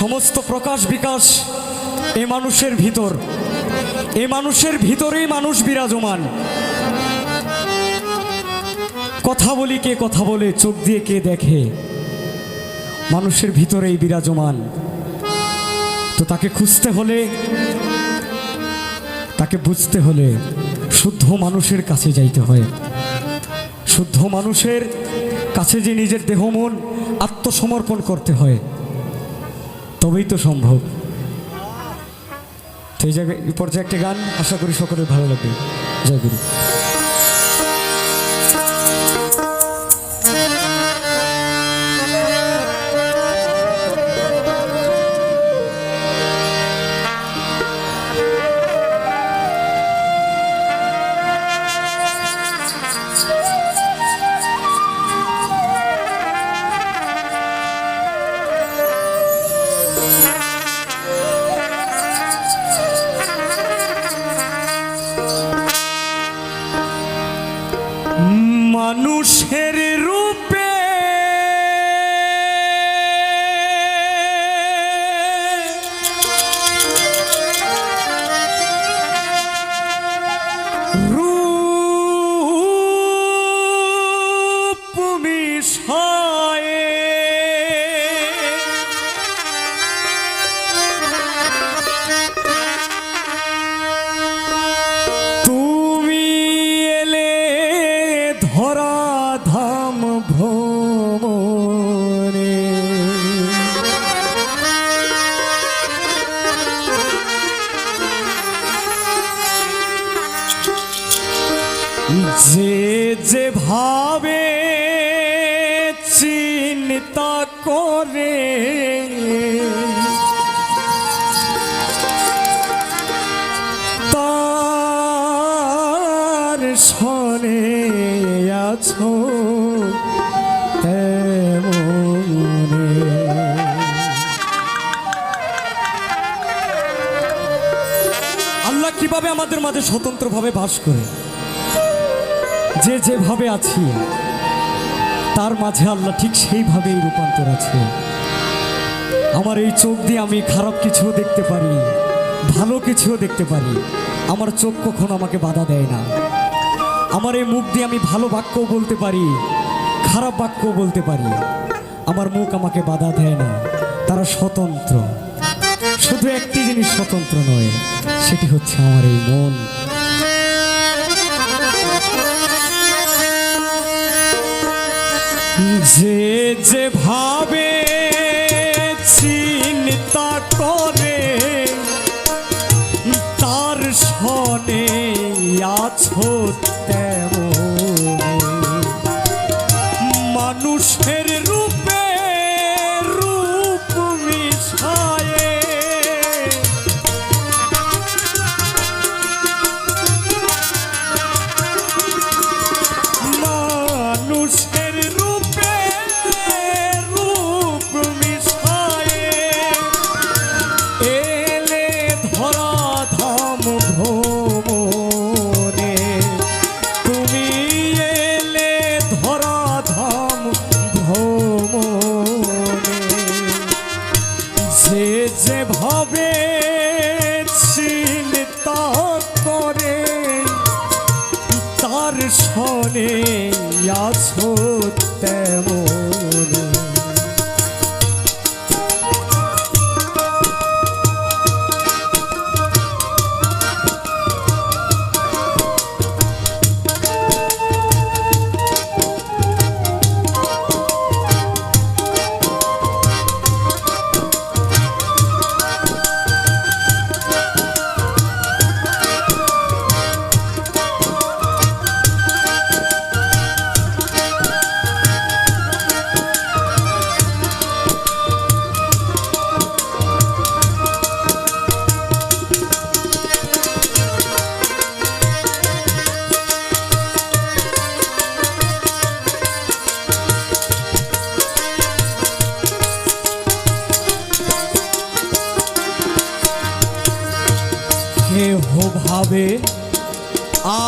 সমস্ত প্রকাশ বিকাশ এ মানুষের ভিতর। এ মানুষের ভিতরেই মানুষ বিরাজমান। কথা বলি কে কথা বলে, চোখ দিয়ে কে দেখে, মানুষের ভিতরেই বিরাজমান। তো তাকে খুঁজতে হলে, তাকে বুঝতে হলে শুদ্ধ মানুষের কাছে যাইতে হয়। শুদ্ধ মানুষের কাছে যে নিজের দেহ মন আত্মসমর্পণ করতে হয়। তবেই তো সম্ভব। তো এই জায়গায় পর্যায়ে একটা গান আশা করি সকলের ভালো লাগবে। জয় গুরু। কীভাবে আমাদের মাঝে স্বতন্ত্রভাবে বাস করে, যে যেভাবে আছি, তার মাঝে আল্লাহ ঠিক সেইভাবেই রূপান্তর আছে। আমার এই চোখ দিয়ে আমি খারাপ কিছুও দেখতে পারি, ভালো কিছুও দেখতে পারি। আমার চোখ কখনো আমাকে বাধা দেয় না। আমার এই মুখ দিয়ে আমি ভালো বাক্যও বলতে পারি, খারাপ বাক্যও বলতে পারি। আমার মুখ আমাকে বাধা দেয় না। তারা স্বতন্ত্র। শুধু একটি জিনিস স্বতন্ত্র নয়, সেটি হচ্ছে আমার এই মন। যে যে ভাবে চিন্তা করে, তার সনে আছো তেমন। মানুষের রূপে রূপ কেহ ভাবে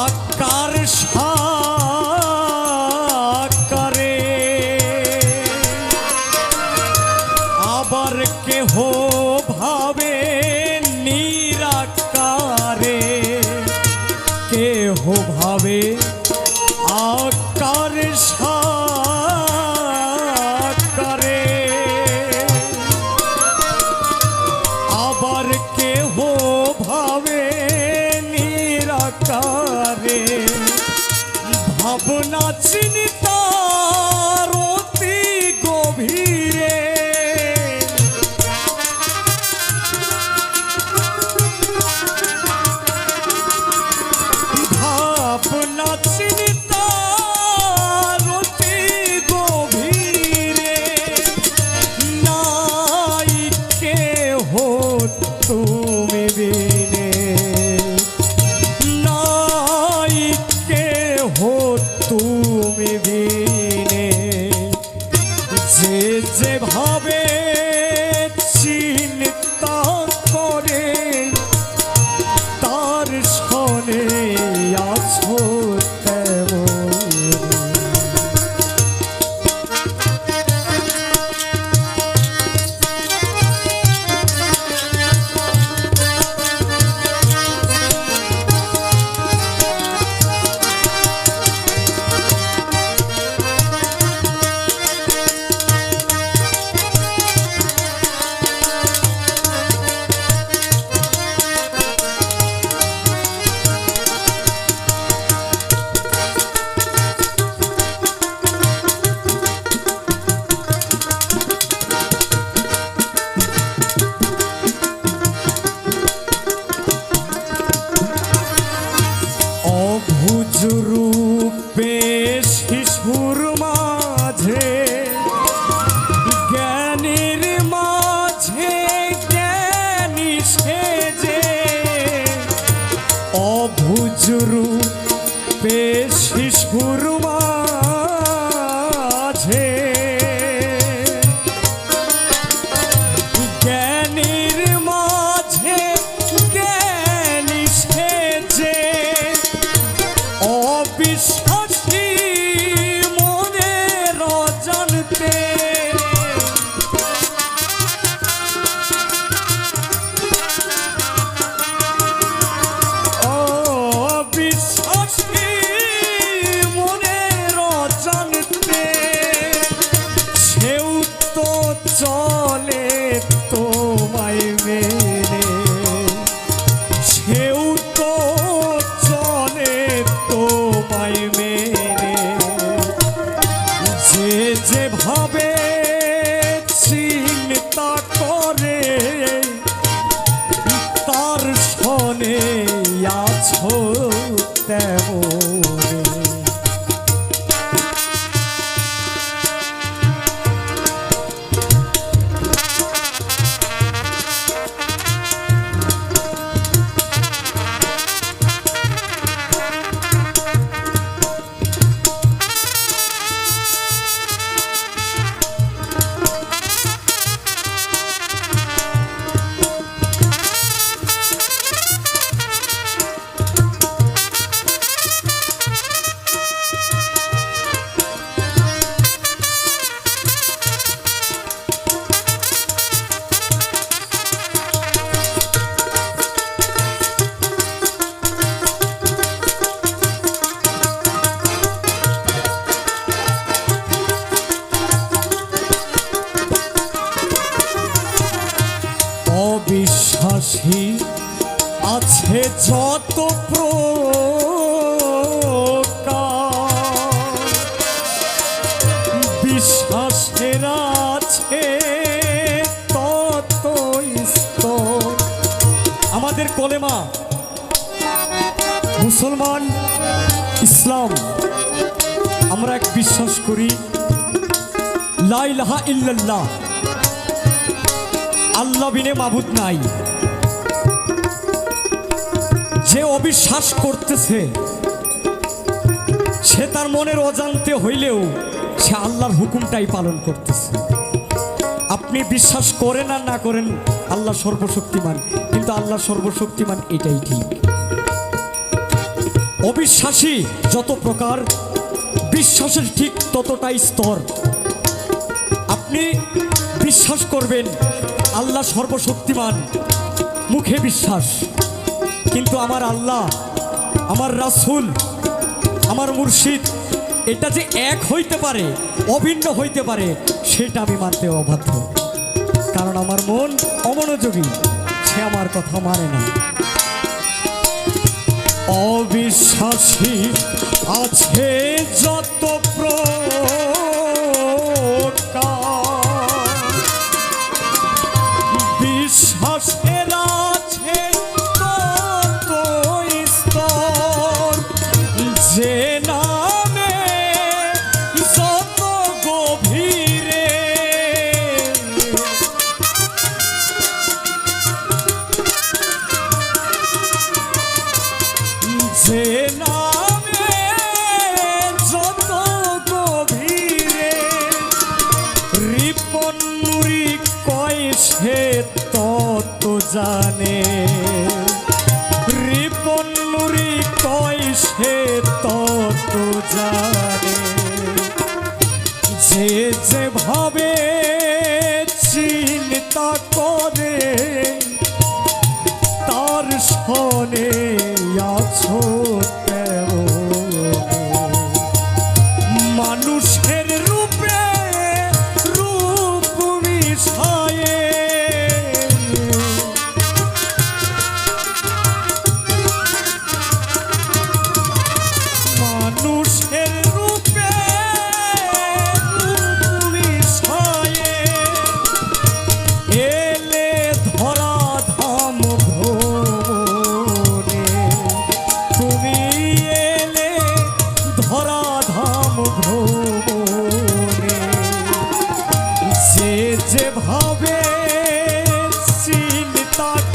আকার সাকারে? আবার কেহ ভাবে নিরাকারে? কেহ ভাবে আকার সাকারে? ভাবনা চিন্তার আছে আমাদের কলেমা, মুসলমান ইসলাম, আমরা এক বিশ্বাস করি লাইলাহা ইল্লাল্লাহ। আল্লাহ বিনে মাবুদ নাই। যে অবিশ্বাস করতেছে, সে তার মনের অজান্তে হইলেও সে আল্লাহর হুকুমটাই পালন করতেছে। আপনি বিশ্বাস করেন আর না করেন, আল্লাহ সর্বশক্তিমান। কিন্তু আল্লাহ সর্বশক্তিমান এটাই ঠিক। অবিশ্বাসী যত প্রকার, বিশ্বাসের ঠিক ততটাই স্তর। আপনি বিশ্বাস করবেন, আল্লাহ সর্বশক্তিমান, মুখে বিশ্বাস। কিন্তু আমার আল্লাহ, আমার রাসূল, আমার মুর্শিদ, এটা যে এক হইতে পারে, অভিন্ন হইতে পারে, সেটা আমি মানতে অবাধ্য। কারণ আমার মন অমনোযোগী। সে আমার কথা মানে না। অবিশ্বাসী আছে যত প্রকার সে তত জানে। রিপন কয় সে তত জানে। যে যেভাবে চিন্তা চিন্তা